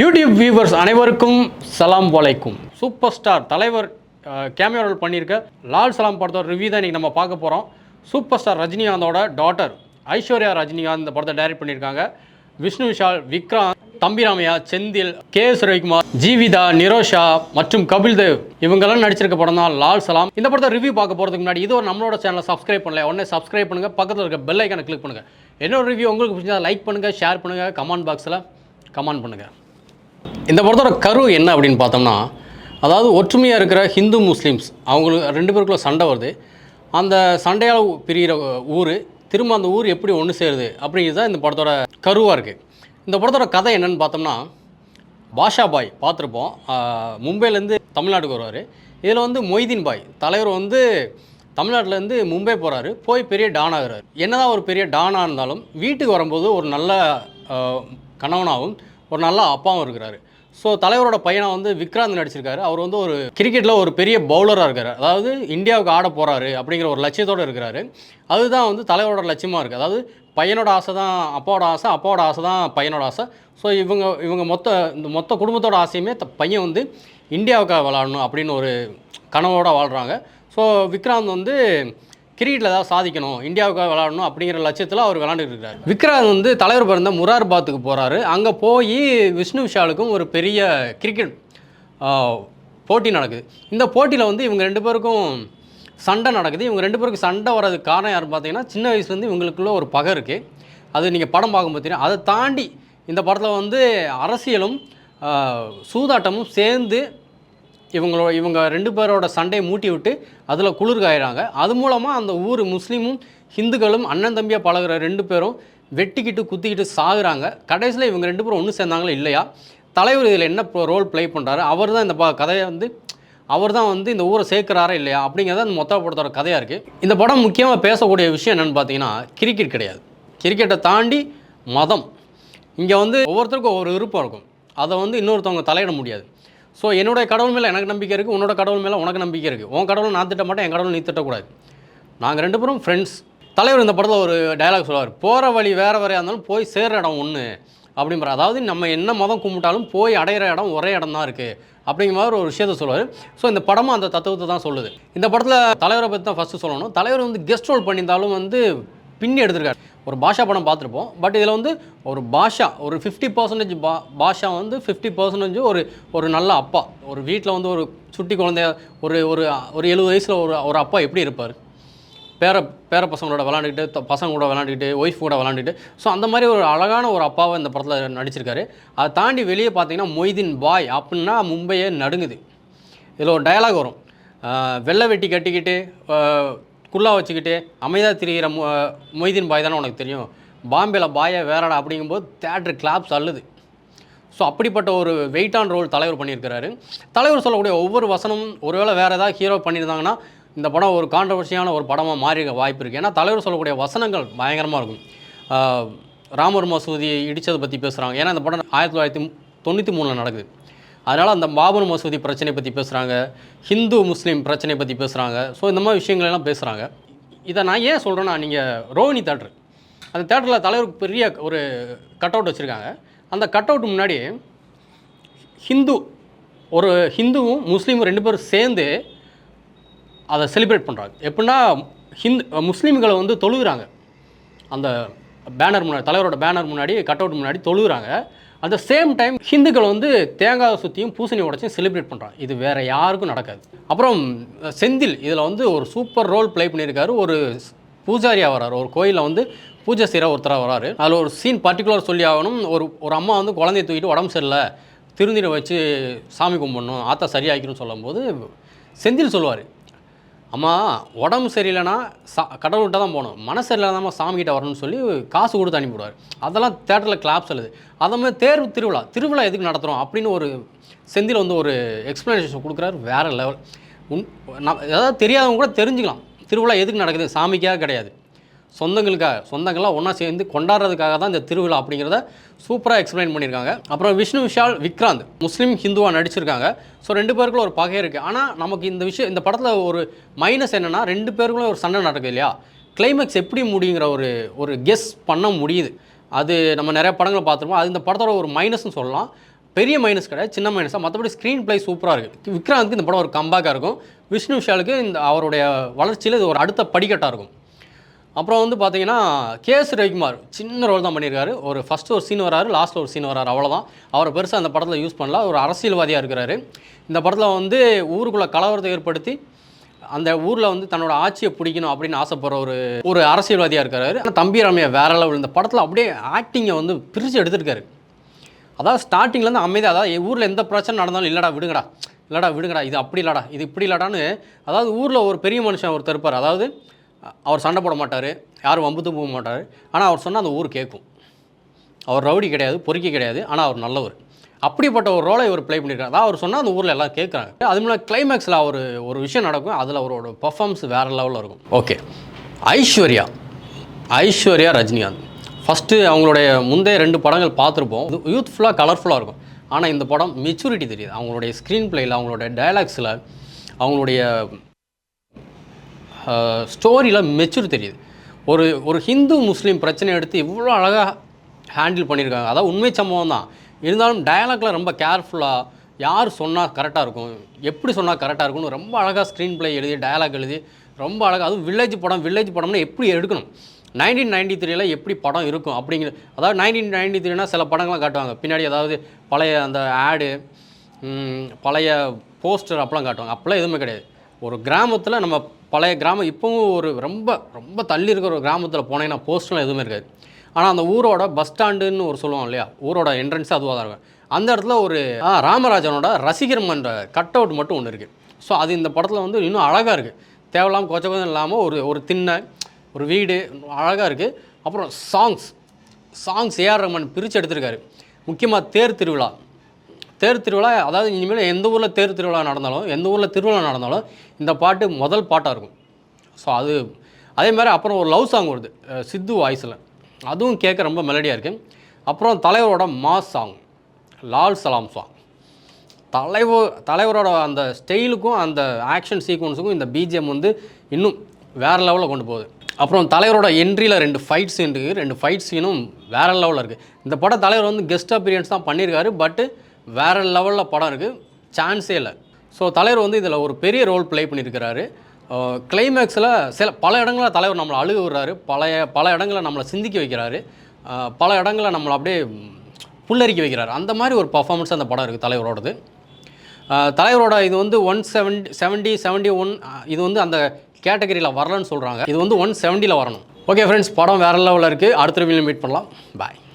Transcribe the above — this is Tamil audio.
யூடியூப் வியூவர்ஸ் அனைவருக்கும் சலாம் வலைக்கும். சூப்பர் ஸ்டார் தலைவர் கேமியோ ரோல் பண்ணியிருக்க லால் சலாம் படத்தோட ரிவ்யூ தான் இன்றைக்கி நம்ம பார்க்க போகிறோம் சூப்பர் ஸ்டார் ரஜினிகாந்தோட டாட்டர் ஐஸ்வர்யா ரஜினிகாந்த் இந்த படத்தை டைரக்ட் பண்ணியிருக்காங்க. விஷ்ணு விஷால் விக்ராந்த் தம்பிராமையா செந்தில் கே எஸ் ரவிக்குமார் ஜீவிதா நிரோஷா மற்றும் கபில் தேவ் இவங்கெல்லாம் நடிச்சிருக்க படம் தான் லால் சலாம். இந்த படத்தை ரிவ்யூ பார்க்க போகிறதுக்கு முன்னாடி இது ஒரு நம்மளோட சேனலை சப்ஸ்கிரைப் பண்ணல. உடனே சப்ஸ்கிரைப் பண்ணுங்கள் பக்கத்தில் இருக்க பெல் ஐக்கனை கிளிக் பண்ணுங்கள் என்னோட ரிவ்யூ உங்களுக்கு பிடிச்சா லைக் பண்ணுங்கள் ஷேர் பண்ணுங்கள் கமெண்ட் பாக்ஸில் கமெண்ட் பண்ணுங்கள் இந்த படத்தோட கரு என்ன அப்படின்னு பார்த்தோம்னா அதாவது ஒற்றுமையாக இருக்கிற ஹிந்து முஸ்லீம்ஸ் அவங்களுக்கு ரெண்டு பேருக்குள்ள சண்டை வருது. அந்த சண்டையால் பிரிகிற ஊர் திரும்ப அந்த ஊர் எப்படி ஒன்று சேருது அப்படிங்கிறது தான் இந்த படத்தோட கருவாக இருக்குது இந்த படத்தோட கதை என்னன்னு பார்த்தோம்னா பாஷா பாய் பார்த்துருப்போம். மும்பைலேருந்து தமிழ்நாட்டுக்கு வருவார். இதில் வந்து மொய்தீன் பாய். தலைவர் வந்து தமிழ்நாட்டிலேருந்து மும்பை போகிறாரு போய் பெரிய டான் ஆகுறாரு. என்னதான் ஒரு பெரிய டானாக இருந்தாலும் வீட்டுக்கு வரும்போது ஒரு நல்ல கணவனாகவும் ஒரு நல்ல அப்பாவும் இருக்கிறாரு. ஸோ தலைவரோட பையனை வந்து விக்ராந்த் நடிச்சிருக்காரு. அவர் வந்து ஒரு கிரிக்கெட்டில் ஒரு பெரிய பவுலராக இருக்கார். அதாவது இந்தியாவுக்கு ஆட போகிறாரு அப்படிங்கிற ஒரு லட்சியத்தோடு இருக்கிறாரு. அதுதான் வந்து தலைவரோட லட்சியமாக இருக்குது அதாவது பையனோட ஆசை தான் அப்பாவோட ஆசை அப்பாவோட ஆசை தான் பையனோட ஆசை. ஸோ இவங்க இவங்க மொத்த இந்த மொத்த குடும்பத்தோட ஆசையுமே பையன் வந்து இந்தியாவுக்காக விளாடணும் அப்படின்னு ஒரு கனவோடு வாழ்கிறாங்க ஸோ விக்ராந்த் வந்து கிரிக்கெட்டில் ஏதாவது சாதிக்கணும் இந்தியாவுக்காக விளாடணும் அப்படிங்கிற லட்சியத்தில் அவர் விளாண்டுட்டு இருக்காரு விக்ராந்த் வந்து தலைவர் பிறந்த முரார்பாத்துக்கு போகிறாரு அங்கே போய் விஷ்ணு விஷாலுக்கும் ஒரு பெரிய கிரிக்கெட் போட்டி நடக்குது. இந்த போட்டியில் வந்து இவங்க ரெண்டு பேருக்கும் சண்டை நடக்குது. இவங்க ரெண்டு பேருக்கும் சண்டை வர்றதுக்கு காரணம் யாருன்னு பார்த்தீங்கன்னா சின்ன வயசுலேருந்து இவங்களுக்குள்ள ஒரு பகை இருக்குது அது நீங்கள் படம் பார்க்கும்போது தெரியும். அதை தாண்டி இந்த படத்தில் வந்து அரசியலும் சூதாட்டமும் சேர்ந்து இவங்களோட இவங்க ரெண்டு பேரோட சண்டையை மூட்டி விட்டு அதில் குளிர்காயிறாங்க. அது மூலமாக அந்த ஊர் முஸ்லீமும் ஹிந்துக்களும் அண்ணன் தம்பியாக பழகுற ரெண்டு பேரும் வெட்டிக்கிட்டு குத்திக்கிட்டு சாகுறாங்க. கடைசியில் இவங்க ரெண்டு பேரும் ஒன்று சேர்ந்தாங்களே இல்லையா? தலைவர் இதில் என்ன ரோல் ப்ளே பண்ணுறாரு அவர் தான் இந்த ப கதையை வந்து அவர் தான் வந்து இந்த ஊரை சேர்க்குறாரா இல்லையா? அப்படிங்கிறத அந்த மொத்த படத்தோட கதையாக இருக்குது இந்த படம் முக்கியமாக பேசக்கூடிய விஷயம் என்னென்னு பார்த்தீங்கன்னா கிரிக்கெட் கிடையாது. கிரிக்கெட்டை தாண்டி மதம். இங்கே வந்து ஒவ்வொருத்தருக்கும் ஒவ்வொரு விருப்பம் இருக்கும். அதை வந்து இன்னொருத்தவங்க தலையிட முடியாது. ஸோ என்னுடைய கடவுள் மேலே எனக்கு நம்பிக்கை இருக்குது உன்னோட கடவுள் மேலே உனக்கு நம்பிக்கை இருக்குது உன் கடவுள் நான் திட்ட மாட்டேன் என் கடவுள் நீ திட்டக்கூடாது. நாங்கள் ரெண்டு பேரும் ஃப்ரெண்ட்ஸ் தலைவர் இந்த படத்தில் ஒரு டைலாக் சொல்லுவார் போகிற வழி வேறு வேறையாக இருந்தாலும் போய் சேர்கிற இடம் ஒன்று அப்படிங்கிற அதாவது நம்ம என்ன மதம் கும்பிட்டாலும் போய் அடையிற இடம் ஒரே இடம் தான் இருக்குது அப்படிங்கிற மாதிரி ஒரு விஷயத்த சொல்லுவார். ஸோ இந்த படமும் அந்த தத்துவத்தை தான் சொல்லுது. இந்த படத்தில் தலைவரை பற்றி தான் ஃபஸ்ட்டு சொல்லணும். தலைவர் வந்து கெஸ்ட் ரோல் பண்ணியிருந்தாலும் வந்து பின்னி எடுத்திருக்காரு. ஒரு பாஷா படம் பார்த்துருப்போம். பட் இதில் வந்து ஒரு பாஷா ஒரு ஃபிஃப்டி பர்சன்டேஜ் பா பாஷா வந்து ஃபிஃப்டி பர்சன்டேஜ் ஒரு ஒரு நல்ல அப்பா. ஒரு வீட்டில் வந்து ஒரு சுட்டி குழந்தைய ஒரு ஒரு ஒரு எழுபது வயசில் ஒரு ஒரு அப்பா எப்படி இருப்பார்? பேர பேர பசங்களோட விளாண்டுக்கிட்டு த- பசங்க கூட விளாண்டுக்கிட்டு ஒய்ஃப் கூட விளாண்டுக்கிட்டு ஸோ அந்த மாதிரி ஒரு அழகான ஒரு அப்பாவை இந்த படத்தில் நடிச்சிருக்காரு. அதை தாண்டி வெளியே பார்த்தீங்கன்னா மொய்தீன் பாய் அப்படின்னா மும்பையே நடுங்குது. இதில் ஒரு டயலாக் வரும். வெள்ளை வெட்டி கட்டிக்கிட்டு ஆஹ் குல்லா வச்சுக்கிட்டு அமைதியாக திரிகிற மொ மொய்தீன் பாய் தானே உனக்கு தெரியும். பாம்பேல பாயை வேறடா அப்படிங்கும்போது தேட்ரு கிளாப்ஸ் அள்ளுது. ஸோ அப்படிப்பட்ட ஒரு வெயிட்டான ரோல் தலைவர் பண்ணியிருக்கிறாரு. தலைவர் சொல்லக்கூடிய ஒவ்வொரு வசனமும் ஒருவேளை வேறு ஏதாவது ஹீரோ பண்ணியிருந்தாங்கன்னா இந்த படம் ஒரு கான்ட்ரவர்சியான ஒரு படமாக மாறி வாய்ப்பு இருக்குது ஏன்னா தலைவர் சொல்லக்கூடிய வசனங்கள் பயங்கரமாக இருக்கும். ராமர் மசூதி இடித்ததை பற்றி பேசுகிறாங்க ஏன்னா இந்த படம் ஆயிரத்தி தொள்ளாயிரத்தி தொண்ணூற்றி மூணில் நடக்குது. அதனால் அந்த பாபர் மசூதி பிரச்சனை பற்றி பேசுகிறாங்க ஹிந்து முஸ்லீம் பிரச்சனை பற்றி பேசுகிறாங்க ஸோ இந்த மாதிரி விஷயங்களெல்லாம் பேசுகிறாங்க இதை நான் ஏன் சொல்கிறேன்னா நீங்கள் ரோஹிணி தேட்ரு அந்த தேட்டரில் தலைவருக்கு பெரிய ஒரு கட் அவுட் வச்சுருக்காங்க. அந்த கட் அவுட் முன்னாடி ஹிந்து ஒரு ஹிந்துவும் முஸ்லீமும் ரெண்டு பேரும் சேர்ந்து அதை செலிப்ரேட் பண்ணுறாங்க எப்படின்னா ஹிந்து முஸ்லீம்களை வந்து தொழுகிறாங்க. அந்த பேனர் முன்னாடி தலைவரோட பேனர் முன்னாடி கட் அவுட் முன்னாடி தொழுகிறாங்க. அட் சேம் டைம் ஹிந்துக்கள் வந்து தேங்காய் சுற்றியும் பூசணி உடச்சியும் செலிப்ரேட் பண்ணுறாங்க இது வேறு யாருக்கும் நடக்காது. அப்புறம் செந்தில் இதில் வந்து ஒரு சூப்பர் ரோல் ப்ளே பண்ணியிருக்காரு. ஒரு பூஜாரியாக வராரு ஒரு கோயிலில் வந்து பூஜை செய்கிற ஒருத்தராக வராரு அதில் ஒரு சீன் பர்டிகுலர் சொல்லி ஆகணும். ஒரு ஒரு அம்மா வந்து குழந்தைய தூக்கிட்டு உடம்பு சரியில்லை திருநீரை வச்சு சாமி கும்பிடணும் ஆத்தா சரியாகிக்கணும்னு சொல்லும்போது செந்தில் சொல்லுவார் அம்மா உடம்பு சரியில்லைன்னா சா கடவுள்கிட்ட தான் போகணும். மனசு சரியில்லாதாம்மா சாமிகிட்ட வரணும்னு சொல்லி காசு கொடுத்து அனுப்பிவிடுவார். அதெல்லாம் தேட்டரில் கிளாப்ஸ் எழுது அதே மாதிரி தேர்வு திருவிழா. திருவிழா எதுக்கு நடத்துகிறோம் அப்படின்னு ஒரு செந்தில் வந்து ஒரு எக்ஸ்ப்ளனேஷன் கொடுக்குறாரு வேறு லெவல் உன் நான் ஏதாவது தெரியாதவங்க கூட தெரிஞ்சுக்கலாம். திருவிழா எதுக்கு நடக்குது? சாமிக்காக கிடையாது. சொந்தங்களுக்காக சொந்தங்கள்லாம் ஒன்றா சேர்ந்து கொண்டாடுறதுக்காக தான் இந்த திருவிழா அப்படிங்கிறத சூப்பராக எக்ஸ்பிளைன் பண்ணியிருக்காங்க. அப்புறம் விஷ்ணு விஷால் விக்ராந்த் முஸ்லீம் ஹிந்துவாக நடிச்சிருக்காங்க. ஸோ ரெண்டு பேருக்குள்ள ஒரு பகை இருக்குது ஆனால் நமக்கு இந்த விஷயம் இந்த படத்தில் ஒரு மைனஸ் என்னென்னா ரெண்டு பேருக்குள்ள ஒரு சண்டை நடக்குது இல்லையா? கிளைமேக்ஸ் எப்படி முடியுங்கிற ஒரு ஒரு கெஸ் பண்ண முடியுது. அது நம்ம நிறைய படங்களை பார்த்துருப்போம். அது இந்த படத்தோட ஒரு மைனஸ்னு சொல்லலாம். பெரிய மைனஸ் கிடையாது சின்ன மைனஸாக மற்றபடி ஸ்க்ரீன் ப்ளே சூப்பராக இருக்குது விக்ராந்த்க்கு இந்த படம் ஒரு கம்பேக்காக இருக்கும். விஷ்ணு விஷாலுக்கு இந்த அவருடைய வளர்ச்சியில் இது ஒரு அடுத்த படிக்கட்டாக இருக்கும். அப்புறம் வந்து பார்த்தீங்கன்னா கேஎஸ் ரவிக்குமார் சின்ன ரோல் தான் பண்ணியிருக்காரு. ஒரு ஃபஸ்ட்டு ஒரு சீன் வராரு லாஸ்ட்டில் ஒரு சீன் வராரு அவ்வளோதான் அவரை பெருசாக அந்த படத்தில் யூஸ் பண்ணல. ஒரு அரசியல்வாதியாக இருக்கிறாரு. இந்த படத்தில் வந்து ஊருக்குள்ளே கலவரத்தை ஏற்படுத்தி அந்த ஊரில் வந்து தன்னோட ஆட்சியை பிடிக்கணும் அப்படின்னு ஆசைப்படுற ஒரு ஒரு அரசியல்வாதியாக இருக்கிறாரு ஆனால் தம்பி ரம்யா வேற லெவல் இந்த படத்தில் அப்படியே ஆக்டிங்கை வந்து பிரித்து எடுத்திருக்காரு. அதாவது ஸ்டார்டிங்லேருந்து அமைதியாக அதாவது ஊரில் எந்த பிரச்சனை நடந்தாலும் இல்லைடா விடுங்கடா. இல்லைடா விடுங்கடா. இது அப்படி இல்லடா. இது இப்படி இல்லடான்னு அதாவது ஊரில் ஒரு பெரிய மனுஷன் ஒருத்தர் இருப்பார். அதாவது அவர் சண்டை போட மாட்டார் யாரும் வம்புத்து போக மாட்டார். ஆனால் அவர் சொன்னால் அந்த ஊர் கேட்கும் அவர் ரவுடி கிடையாது பொறுக்கி கிடையாது ஆனால் அவர் நல்லவர். அப்படிப்பட்ட ஒரு ரோலை இவர் ப்ளே பண்ணியிருக்காரு அதாவது அவர் சொன்னால் அந்த ஊரில் எல்லாம் கேட்குறாங்க அது மூலம் கிளைமேக்ஸில் அவர் ஒரு விஷயம் நடக்கும் அதில் அவரோட பர்ஃபார்மன்ஸ் வேறு லெவலில் இருக்கும். ஓகே ஐஸ்வர்யா. ஐஸ்வர்யா ரஜினிகாந்த். ஃபஸ்ட்டு அவங்களுடைய முந்தைய ரெண்டு படங்கள் பார்த்துருப்போம். யூத்ஃபுல்லாக கலர்ஃபுல்லாக இருக்கும். ஆனால் இந்த படம் மெச்சூரிட்டி தெரியுது. அவங்களுடைய ஸ்க்ரீன் பிளேயில் அவங்களுடைய டயலாக்ஸில் அவங்களுடைய ஸ்டோரியில் மெச்சூர் தெரியுது. ஒரு ஒரு ஹிந்து முஸ்லீம் பிரச்சனை எடுத்து இவ்வளோ அழகாக ஹேண்டில் பண்ணியிருக்காங்க. அதாவது உண்மை சம்பவம் தான். இருந்தாலும் டயலாக்ல ரொம்ப கேர்ஃபுல்லாக யார் சொன்னால் கரெக்டாக இருக்கும்? எப்படி சொன்னால் கரெக்டாக இருக்கும்னு ரொம்ப அழகாக ஸ்க்ரீன் ப்ளே எழுதி டயலாக் எழுதி ரொம்ப அழகாக அதுவும் வில்லேஜ் படம் வில்லேஜ் படம்னா எப்படி எடுக்கணும்? நைன்டீன் நைன்டி த்ரீல எப்படி படம் இருக்கும் அப்படிங்கிற அதாவது நைன்டீன் நைன்டி த்ரீனா சில படங்கள்லாம் காட்டுவாங்க. பின்னாடி அதாவது பழைய அந்த ஆடு பழைய போஸ்டர் அப்பெல்லாம் காட்டுவாங்க. அப்போல்லாம் எதுவுமே கிடையாது. ஒரு கிராமத்தில் நம்ம பழைய கிராமம் இப்போவும் ஒரு ரொம்ப ரொம்ப தள்ளி இருக்கிற ஒரு கிராமத்தில் போனேன்னா போஸ்ட்லாம் எதுவுமே இருக்காது. ஆனால் அந்த ஊரோட பஸ் ஸ்டாண்டுன்னு ஒரு சொல்லுவோம் இல்லையா? ஊரோட என்ட்ரன்ஸே அதுவாக தான் இருக்கும். அந்த இடத்துல ஒரு ராமராஜனோட ரசிகர் மன்ற கட் அவுட் மட்டும் ஒன்று இருக்குது ஸோ அது இந்த படத்தில் வந்து இன்னும் அழகாக இருக்குது தேவையில்லாமல் கொச்சபதம் இல்லாமல் ஒரு ஒரு திண்ணை ஒரு வீடு அழகாக இருக்குது அப்புறம் சாங்ஸ் சாங்ஸ் ஏஆர் ரஹ்மான் பிரித்து எடுத்திருக்காரு. முக்கியமாக தேர் திருவிழா. தேர் திருவிழா அதாவது இனிமேல் எந்த ஊரில் தேர் திருவிழா நடந்தாலும் எந்த ஊரில் திருவிழா நடந்தாலும் இந்த பாட்டு முதல் பாட்டாக இருக்கும். ஸோ அது அதே மாதிரி அப்புறம் ஒரு லவ் சாங் வருது. சித்து வாய்ஸில். அதுவும் கேட்க ரொம்ப மெலடியாக இருக்குது அப்புறம் தலைவரோட mass song Lal Salaam song தலைவர் தலைவரோட அந்த ஸ்டைலுக்கும் அந்த ஆக்ஷன் சீக்வன்ஸுக்கும் இந்த பிஜிஎம் வந்து இன்னும் வேறு லெவலில் கொண்டு போகுது. அப்புறம் தலைவரோட என்ட்ரியில் ரெண்டு ஃபைட் சீன் இருக்குது ரெண்டு ஃபைட் சீனும் வேறு லெவலில் இருக்குது இந்த படம் தலைவர் வந்து கெஸ்ட் அப்பியரன்ஸ் தான் பண்ணியிருக்காரு. பட்டு வேறு லெவலில் படம் இருக்குது சான்ஸே இல்லை. ஸோ தலைவர் வந்து இதில் ஒரு பெரிய ரோல் ப்ளே பண்ணியிருக்கிறாரு கிளைமேக்ஸில் சில பல இடங்களில் தலைவர் நம்மளை அழுக விடுறாரு பழைய பல இடங்களில் நம்மளை சிந்திக்க வைக்கிறாரு. பல இடங்களில் நம்மளை அப்படியே புல்லரிக்க வைக்கிறாரு. அந்த மாதிரி ஒரு பர்ஃபார்மன்ஸ் அந்த படம் இருக்குது தலைவரோடது. தலைவரோட இது வந்து one seventy seventy seventy one இது வந்து அந்த கேட்டகரியில் வரலன்னு சொல்கிறாங்க இது வந்து ஒன் செவன்ட்டியில் வரணும். ஓகே ஃப்ரெண்ட்ஸ் படம் வேறு லெவலில் இருக்குது அடுத்த ரிவியூவில் மீட் பண்ணலாம். பாய்